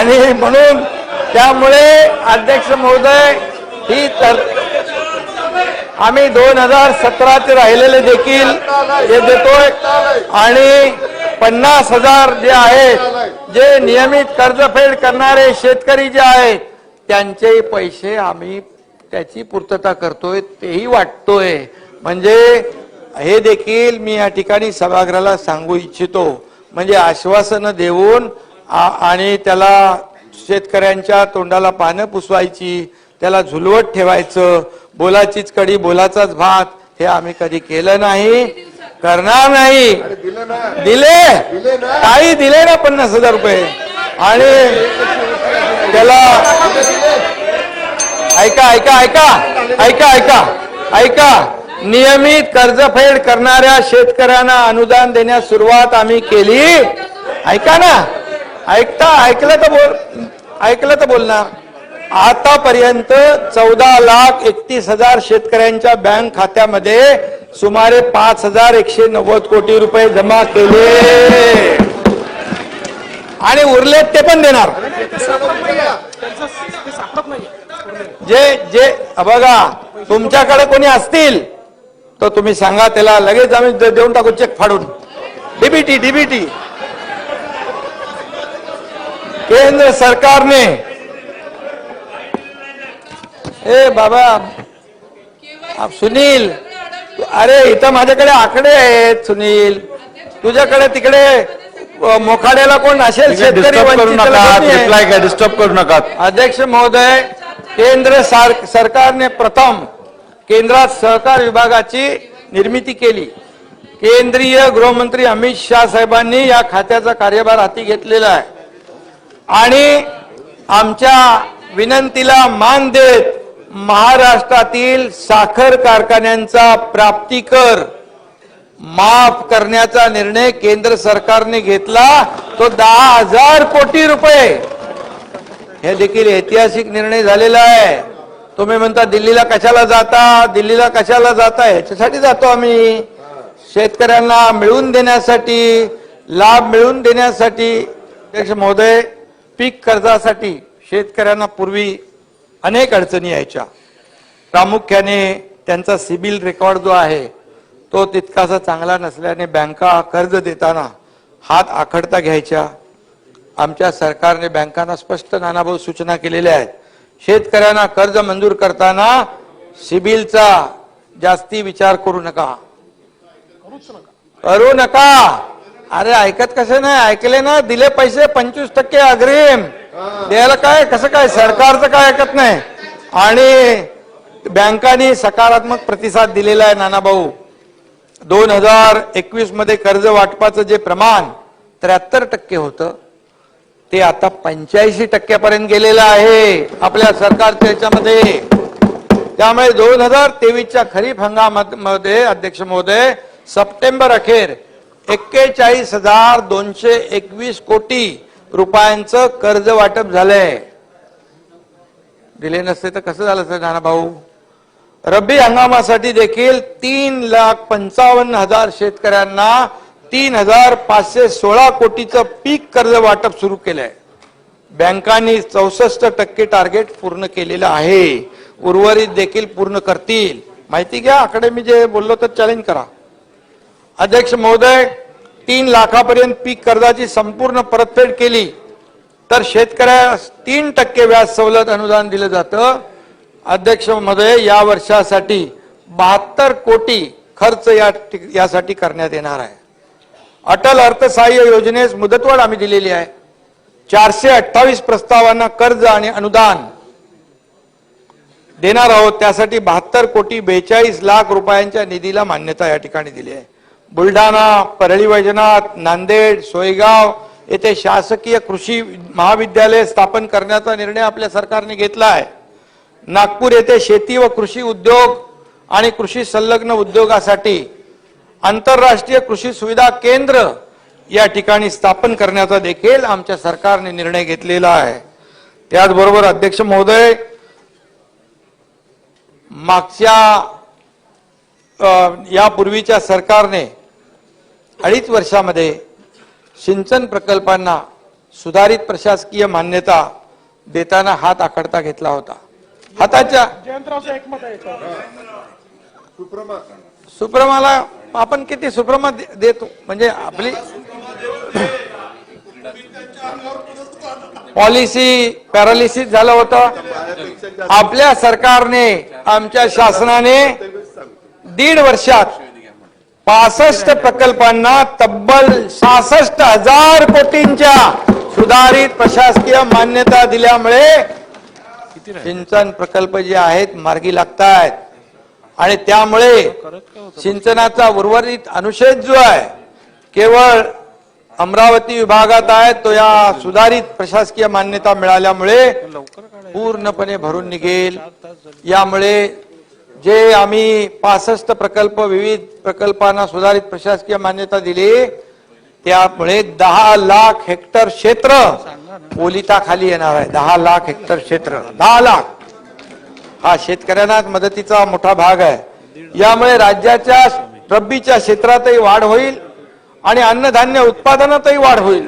आणि म्हणून त्यामुळे अध्यक्ष महोदय ही तर आम्ही दोन हजार सतराचे राहिलेले देखील हे देतोय आणि पन्नास हजार जे आहेत जे नियमित कर्जफेड करणारे शेतकरी जे आहेत त्यांचे पैसे आम्ही त्याची पूर्तता करतोय तेही वाटतोय. म्हणजे हे देखील मी या ठिकाणी सभागृहाला सांगू इच्छितो. म्हणजे आश्वासनं देऊन आणि त्याला शेतकऱ्यांच्या तोंडाला पानं पुसवायची त्याला झुलवत ठेवायचं बोलाचीच कडी बोलाचाच भात हे आम्ही कधी केलं नाही करणार नाही. दिले? काही दिले ना पन्नास हजार रुपये. आणि त्याला ऐका ऐका ऐका ऐका ऐका ऐका. नियमित कर्जफेड करणाऱ्या शेतकऱ्यांना अनुदान देण्यास सुरुवात आम्ही केली. ऐका ना. ऐकता ऐकलं तर बोल ऐकलं तर बोलणार. आतापर्यंत चौदा लाख एकतीस हजार शेतकऱ्यांच्या बँक खात्यामध्ये सुमारे पाच हजार एकशे नव्वद कोटी रुपये जमा केले. आणि उरलेत ते पण देणार. जे जे बघा तुमच्याकडे कोणी असतील तर तुम्ही सांगा त्याला लगेच आम्ही देऊन टाकू चेक फाडून. DBT DBT. केंद्र सरकारने ए बाबा आप सुनील अरे इथं माझ्याकडे आकडे आहेत सुनील. तुझ्याकडे तिकडे मोखाड्याला कोण असेल शेतकरी डिस्टर्ब करू नका. अध्यक्ष महोदय केंद्र सार- सरकारने प्रथम केंद्रात सहकार विभागाची निर्मिती केली. केंद्रीय गृहमंत्री अमित शाह साहेबांनी या खात्याचा कार्यभार हाती घेतलेला आहे. आणि आमच्या विनंतीला मान देत महाराष्ट्रातील साखर कारखान्यांचा प्राप्तिकर माफ करण्याचा निर्णय केंद्र सरकारने घेतला तो दहा हजार कोटी रुपये. हे देखील ऐतिहासिक निर्णय झालेला आहे. तुम्ही म्हणता दिल्लीला कशाला जाता? दिल्लीला कशाला जाता? ह्याच्यासाठी जातो आम्ही. शेतकऱ्यांना मिळवून देण्यासाठी लाभ मिळवून देण्यासाठी. अध्यक्ष महोदय पीक कर्जासाठी शेतकऱ्यांना पूर्वी अनेक अडचणी यायच्या. प्रामुख्याने त्यांचा सिबिल रेकॉर्ड जो आहे तो तितकासा चांगला नसल्याने बँका कर्ज देताना हात आखडता घ्यायच्या. आमच्या सरकारने बँकांना स्पष्ट नानाभाऊ सूचना केलेल्या आहेत. शेतकऱ्यांना कर्ज मंजूर करताना सिबिलचा जास्ती विचार करू नका. करू नका. अरे ऐकत कसं नाही? ऐकले ना? दिले पैसे पंचवीस टक्के अग्रिम. द्यायला काय? कसं काय? सरकारचं काय ऐकत नाही? आणि बँकांनी सकारात्मक प्रतिसाद दिलेला आहे नानाभाऊ. दोन हजार एकवीसमध्ये कर्ज वाटपाचं जे प्रमाण त्र्याहत्तर टक्के होतं ते आता पंच्याऐंशी टक्क्यापर्यंत गेलेलं आहे आपल्या सरकारच्या याच्यामध्ये. त्यामुळे दोन हजार तेवीसच्या खरीप हंगामामध्ये अध्यक्ष महोदय सप्टेंबर अखेर एक्केचाळीस हजार दोनशे एकवीस कोटी रुपयांचं कर्ज वाटप झालंय. दिले नसते तर कसं झालं असतं नाना भाऊ रब्बी हंगामासाठी देखील तीन लाख पंचावन्न हजार शेतकऱ्यांना तीन हजार पाचशे सोळा कोटीचं पीक कर्ज वाटप सुरू केलंय. बँकांनी चौसष्ट टक्के टार्गेट पूर्ण केलेलं आहे. उर्वरित देखील पूर्ण करतील. माहिती घ्या आकडे मी जे बोललो तर चॅलेंज करा. अध्यक्ष महोदय तीन लाखापर्यंत पीक कर्जाची संपूर्ण परतफेड केली तर शेतकऱ्यास तीन टक्के व्याज सवलत अनुदान दिलं जातं. अध्यक्ष महोदय या वर्षासाठी बहात्तर कोटी खर्च या ठिक- यासाठी करण्यात येणार आहे. अटल अर्थसहाय्य योजनेस मुदतवाढ आम्ही दिलेली आहे. चारशे अठ्ठावीस प्रस्तावांना कर्ज आणि अनुदान देणार आहोत. त्यासाठी बहात्तर कोटी बेचाळीस लाख रुपयांच्या निधीला मान्यता या ठिकाणी दिली आहे. बुलढाणा परळी वैजनाथ नांदेड सोयगाव येथे शासकीय कृषी महाविद्यालय स्थापन करण्याचा निर्णय आपल्या सरकारने घेतला आहे. नागपूर येथे शेती व कृषी उद्योग आणि कृषी संलग्न उद्योगासाठी आंतरराष्ट्रीय कृषी सुविधा केंद्र या ठिकाणी स्थापन करण्याचा देखील आमच्या सरकारने निर्णय घेतलेला आहे. त्याचबरोबर अध्यक्ष महोदय मागच्या यापूर्वीच्या सरकारने अडीच वर्षामध्ये सिंचन प्रकल्पांना सुधारित प्रशासकीय मान्यता देताना हात आखडता घेतला होता. हाताच्या. सुप्रमाला आपण किती सुप्रमा देतो? म्हणजे आपली पॉलिसी पॅरालिसिस झालं होतं. आपल्या सरकारने आमच्या शासनाने दीड वर्षात पासष्ट प्रकल्पांना तब्बल सहासष्ट हजार कोटींच्या सुधारित प्रशासकीय मान्यता दिल्यामुळे सिंचन प्रकल्प जे आहेत मार्गी लागतायत. आणि त्यामुळे सिंचनाचा उर्वरित अनुच्छेद जो आहे केवळ अमरावती विभागात आहे तो या सुधारित प्रशासकीय मान्यता मिळाल्यामुळे पूर्णपणे भरून निघेल. यामुळे जे आम्ही पासष्ट प्रकल्प विविध प्रकल्पांना सुधारित प्रशासकीय मान्यता दिली त्यामुळे दहा लाख हेक्टर क्षेत्र पोलिताखाली येणार आहे. दहा लाख हेक्टर क्षेत्र. दहा लाख. हा शेतकऱ्यांना मदतीचा मोठा भाग आहे. यामुळे राज्याच्या रब्बीच्या क्षेत्रातही वाढ होईल आणि अन्नधान्य उत्पादनातही वाढ होईल.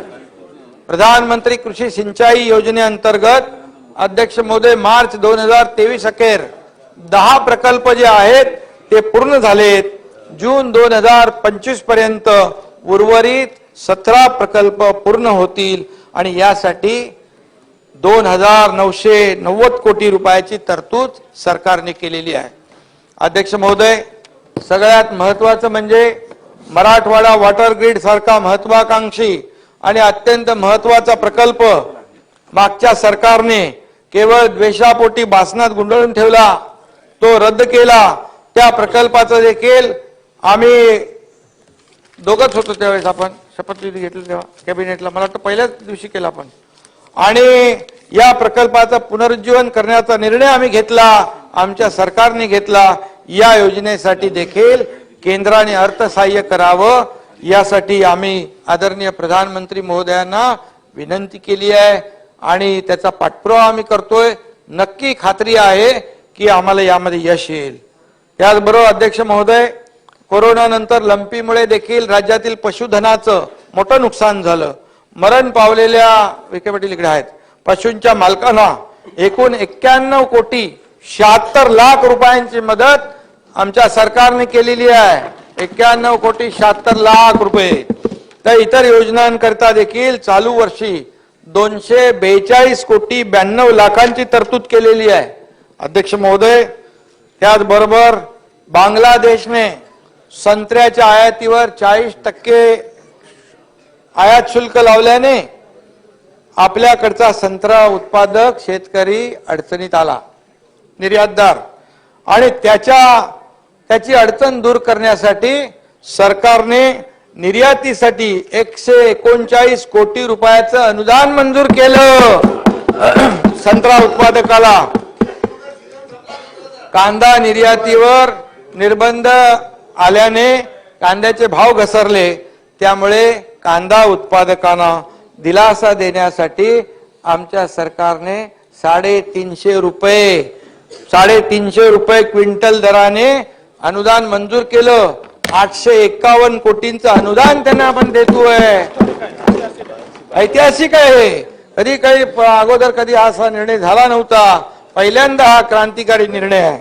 प्रधानमंत्री कृषी सिंचाई योजनेअंतर्गत अध्यक्ष महोदय मार्च दोन हजार तेवीस अखेर दहा प्रकल्प जे आहेत ते पूर्ण झालेत. जून दोन हजार पंचवीसपर्यंत उर्वरित सतरा प्रकल्प पूर्ण होतील. आणि यासाठी दोन हजार नऊशे नव्वद कोटी रुपयाची तरतूद सरकारने केलेली आहे. अध्यक्ष महोदय सगळ्यात महत्वाचं म्हणजे मराठवाडा वॉटर ग्रीड सारखा महत्वाकांक्षी आणि अत्यंत महत्त्वाचा प्रकल्प मागच्या सरकारने केवळ द्वेषापोटी बासनात गुंडळून ठेवला. तो रद्द केला त्या प्रकल्पाचं देखील आम्ही दोघंच होतो त्यावेळेस आपण. शपथविधी घेतली तेव्हा कॅबिनेटला. मला वाटतं पहिल्याच दिवशी केला आपण. आणि या प्रकल्पाचं पुनरुज्जीवन करण्याचा निर्णय आम्ही घेतला आमच्या सरकारने घेतला. या योजनेसाठी देखील केंद्राने अर्थसहाय्य करावं. यासाठी आम्ही आदरणीय प्रधानमंत्री महोदयांना विनंती केली आहे आणि त्याचा पाठपुरावा आम्ही करतोय. नक्की खात्री आहे की आम्हाला यामध्ये यश येईल. त्याचबरोबर अध्यक्ष महोदय कोरोनानंतर लंपीमुळे देखील राज्यातील पशुधनाचं मोठं नुकसान झालं. मरण पावलेल्या विखे पाटील इकडे आहेत पशूंच्या मालकांना एकूण एक्क्याण्णव कोटी शहात्तर लाख रुपयांची मदत आमच्या सरकारने केलेली आहे. एक्क्याण्णव कोटी शहात्तर लाख रुपये. तर इतर योजनांकरिता देखील चालू वर्षी दोनशे बेचाळीस कोटी ब्याण्णव लाखांची तरतूद केलेली आहे. अध्यक्ष महोदय त्याचबरोबर बांगलादेशने संत्र्याच्या आयातीवर चाळीस टक्के आयात शुल्क लावल्याने आपल्याकडचा संत्रा उत्पादक शेतकरी अडचणीत आला निर्यातदार. आणि त्याच्या त्याची अडचण दूर करण्यासाठी सरकारने निर्यातीसाठी एकशे एकोणचाळीस कोटी रुपयाचं अनुदान मंजूर केलं. संत्रा उत्पादकाला कांदा निर्यातीवर निर्बंध आल्याने कांद्याचे भाव घसरले त्यामुळे कांदा उत्पादकांना दिलासा देण्यासाठी आमच्या सरकारने साडेतीनशे रुपये साडेतीनशे रुपये क्विंटल दराने अनुदान मंजूर केलं. आठशे एकावन्न कोटींचं अनुदान त्यांना आपण देतोय. ऐतिहासिक आहे कधी काही अगोदर कधी असा निर्णय झाला नव्हता. पहिल्यांदा हा क्रांतिकारी निर्णय आहे.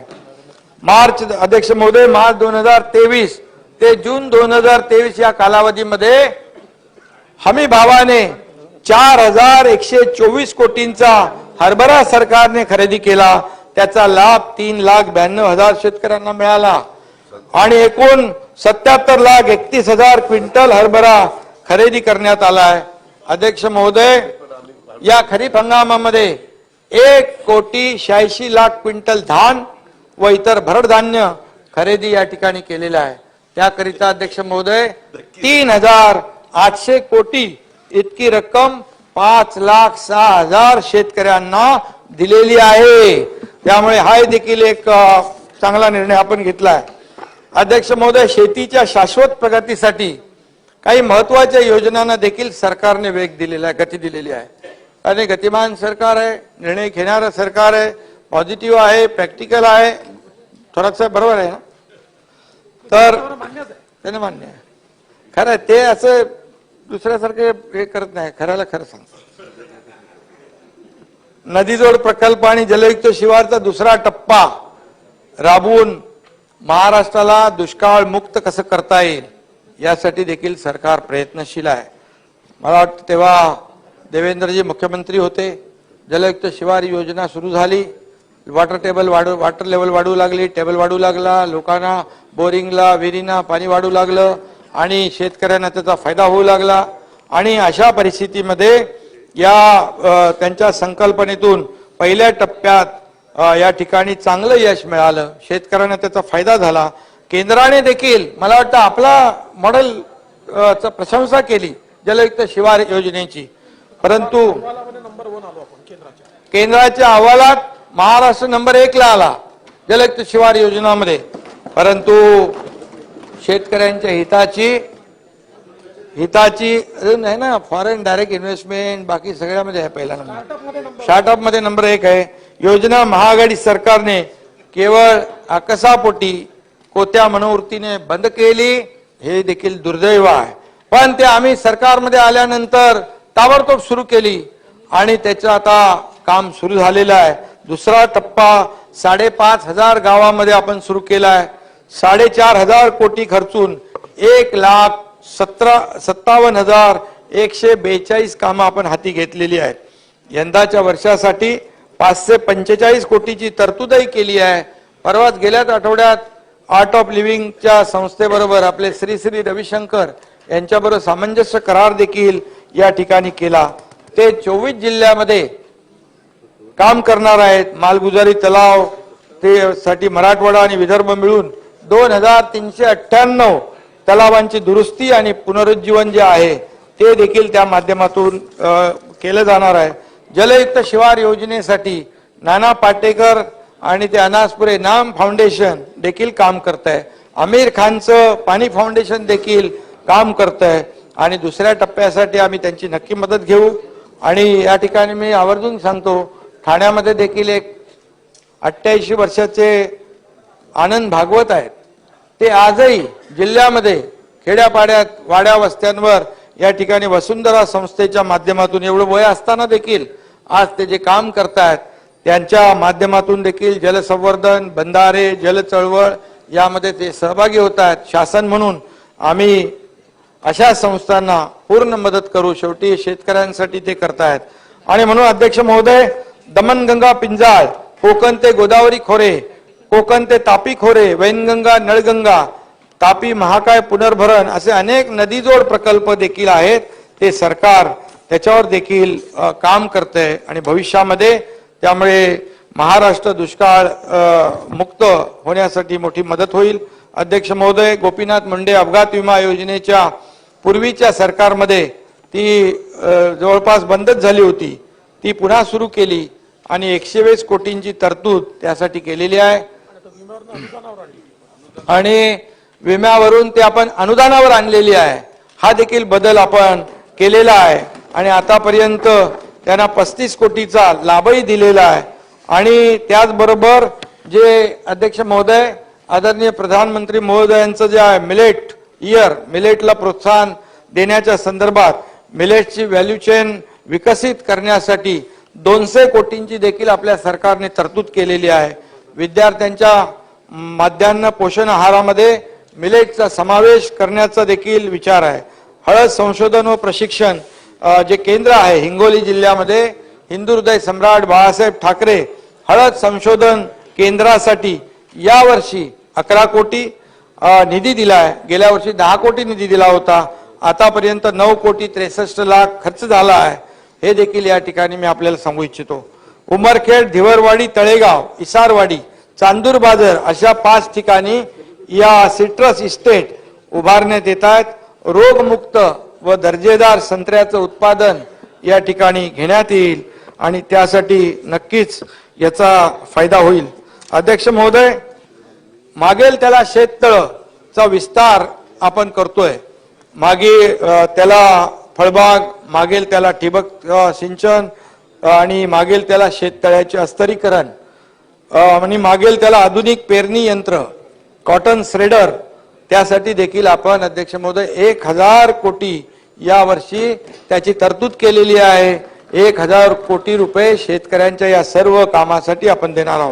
मार्च अध्यक्ष महोदय मार्च दोन हजार तेवीस ते जून दोन हजार तेवीस या कालावधीमध्ये हमी भावाने चार हजार एकशे चोवीस कोटींचा हरभरा सरकारने खरेदी केला. त्याचा लाभ तीन लाख ब्याण्णव हजार शेतकऱ्यांना मिळाला. आणि एकूण सत्याहत्तर लाख एकतीस हजार क्विंटल हरभरा खरेदी करण्यात आलाय. अध्यक्ष महोदय या खरीप हंगामामध्ये एक कोटी शहाऐंशी लाख क्विंटल धान व इतर भरड धान्य खरेदी या ठिकाणी केलेलं आहे. त्याकरिता अध्यक्ष महोदय तीन हजार आठशे कोटी इतकी रक्कम पाच लाख सहा हजार शेतकऱ्यांना दिलेली आहे. त्यामुळे हा देखील एक चांगला निर्णय आपण घेतला आहे अध्यक्ष महोदय शेतीच्या शाश्वत प्रगतीसाठी काही महत्त्वाच्या योजनांना देखील सरकारने वेग दिलेला आहे गती दिलेली आहे. आणि गतिमान सरकार आहे निर्णय घेणारं सरकार आहे. पॉझिटिव्ह आहे प्रॅक्टिकल आहे. थोरात साहेब बरोबर आहे ना? तर त्याने मान्य आहे. खरं आहे, ते असं दुसऱ्यासारखे हे करत नाही. खऱ्याला खरं सांगतो. नदीजोड प्रकल्प आणि जलयुक्त शिवारचा दुसरा टप्पा राबवून महाराष्ट्राला दुष्काळ मुक्त कसं करता येईल यासाठी देखील सरकार प्रयत्नशील आहे. मला वाटतं तेव्हा देवेंद्रजी मुख्यमंत्री होते. जलयुक्त शिवार योजना सुरू झाली. वॉटर टेबल वाढू वॉटर लेवल वाढू लागली टेबल वाढू लागला लोकांना बोरिंगला विहिरीना पाणी वाढू लागलं आणि शेतकऱ्यांना त्याचा फायदा होऊ लागला. आणि अशा परिस्थितीमध्ये या त्यांच्या संकल्पनेतून पहिल्या टप्प्यात या ठिकाणी चांगलं यश मिळालं. शेतकऱ्यांना त्याचा फायदा झाला. केंद्राने देखील मला वाटतं आपला मॉडेल प्रशंसा केली जलयुक्त शिवार योजनेची. परंतु केंद्राच्या अहवालात महाराष्ट्र नंबर एकला आला जलयुक्त शिवार योजनामध्ये. परंतु शेतकऱ्यांच्या हिताची हिताची अजून आहे ना फॉरेन डायरेक्ट इन्व्हेस्टमेंट बाकी सगळ्यामध्ये आहे पहिला नंबर. स्टार्टअपमध्ये नंबरमध्ये नंबर एक आहे. योजना महाआघाडी सरकारने केवळ आकसापोटी कोत्या मनोवृत्तीने बंद केली हे देखील दुर्दैव आहे. पण ते आम्ही सरकारमध्ये आल्यानंतर ताबडतोब सुरू केली आणि त्याचं आता काम सुरू झालेलं आहे. दुसरा टप्पा साडेपाच हजार गावामध्ये आपण सुरू केला आहे साडेचार हजार कोटी खर्चून एक लाख सतरा सत्तावन्न हजार एकशे बेचाळीस कामं आपण हाती घेतलेली आहेत. यंदाच्या वर्षासाठी पाचशे पंचेचाळीस कोटीची तरतूदही केली आहे. परवाच गेल्याच आठवड्यात आर्ट ऑफ लिव्हिंगच्या संस्थेबरोबर आपले श्री श्री रविशंकर यांच्याबरोबर सामंजस्य करार देखील या ठिकाणी केला. ते चोवीस जिल्ह्यामध्ये काम करणार आहेत. मालगुजारी तलाव ते साठी मराठवाडा आणि विदर्भ मिळून दोन हजार तीनशे अठ्ठ्याण्णव तलावांची दुरुस्ती आणि पुनरुज्जीवन जे आहे ते देखील त्या माध्यमातून केलं जाणार आहे. जलयुक्त शिवार योजनेसाठी नाना पाटेकर आणि ते अनासपुरे नाम फाउंडेशन देखील काम करत आहे आमिर खानचं पाणी फाउंडेशन देखील काम करत आहे आणि दुसऱ्या टप्प्यासाठी आम्ही त्यांची नक्की मदत घेऊ. आणि या ठिकाणी मी आवर्जून सांगतो ठाण्यामध्ये देखील एक अठ्ठ्याऐंशी वर्षाचे आनंद भागवत आहेत. ते आजही जिल्ह्यामध्ये खेड्यापाड्यात वाड्या वस्त्यांवर या ठिकाणी वसुंधरा संस्थेच्या माध्यमातून एवढं वय असताना देखील आज ते जे काम करतायत त्यांच्या माध्यमातून देखील जलसंवर्धन बंधारे जल चळवळ यामध्ये ते सहभागी होत आहेत शासन म्हणून आम्ही अशा संस्थांना पूर्ण मदत करू. शेवटी शेतकऱ्यांसाठी ते करतायत. आणि म्हणून अध्यक्ष महोदय दमनगंगा पिंजाळ कोकण ते गोदावरी खोरे कोकण ते तापी खोरे वैनगंगा नळगंगा तापी महाकाय पुनर्भरण असे अनेक नदीजोड प्रकल्प देखील आहेत. ते सरकार त्याच्यावर देखील काम करतंय आणि भविष्यामध्ये त्यामुळे महाराष्ट्र दुष्काळ मुक्त होण्यासाठी मोठी मदत होईल. अध्यक्ष महोदय गोपीनाथ मुंडे अपघात विमा योजनेच्या पूर्वीच्या सरकारमध्ये ती जवळपास बंदच झाली होती. ती पुन्हा सुरू केली. आणि एकशे वीस कोटींची तरतूद त्यासाठी केलेली आहे. आणि विम्यावरून ते आपण अनुदानावर आणलेली आहे. हा देखील बदल आपण केलेला आहे. आणि आतापर्यंत त्यांना पस्तीस कोटीचा लाभही दिलेला आहे. आणि त्याचबरोबर जे अध्यक्ष महोदय आदरणीय प्रधानमंत्री महोदयांचं जे आहे मिलेट इयर मिलेटला प्रोत्साहन देण्याच्या संदर्भात मिलेटची व्हॅल्यू चेन विकसित करण्यासाठी दोनशे कोटींची देखील आपल्या सरकारने तरतूद केलेली आहे. विद्यार्थ्यांच्या माध्यान्ह पोषण आहारामध्ये मिलेटचा समावेश करण्याचा देखील विचार आहे. हळद संशोधन व प्रशिक्षण जे केंद्र आहे हिंगोली जिल्ह्यामध्ये हिंदू हृदय सम्राट बाळासाहेब ठाकरे हळद संशोधन केंद्रासाठी यावर्षी अकरा कोटी निधी निधी आहे गेल्या वर्षी दहा कोटी निधी दिला होता. आतापर्यंत नऊ कोटी त्रेसष्ट लाख खर्च झाला आहे. हे देखील या ठिकाणी मी आपल्याला सांगू इच्छितो. उमरखेड धिवरवाडी तळेगाव इसारवाडी चांदूर बाजार अशा पाच ठिकाणी या सिट्रस इस्टेट उभारण्यात येत आहेत रोगमुक्त व दर्जेदार संत्र्याचं उत्पादन या ठिकाणी घेण्यात येईल आणि त्यासाठी नक्कीच याचा फायदा होईल. अध्यक्ष महोदय मागेल त्याला शेततळचा विस्तार आपण करतोय. मागे त्याला फळबाग मागेल त्याला ठिबक सिंचन आणि मागेल त्याला शेततळ्याचे अस्तरीकरण आणि मागेल त्याला आधुनिक पेरणी यंत्र कॉटन श्रेडर त्यासाठी देखील आपण अध्यक्ष महोदय एक हजार कोटी या वर्षी त्याची तरतूद केलेली आहे. एक हजार कोटी रुपये शेतकऱ्यांच्या या सर्व कामासाठी आपण देणार आहोत.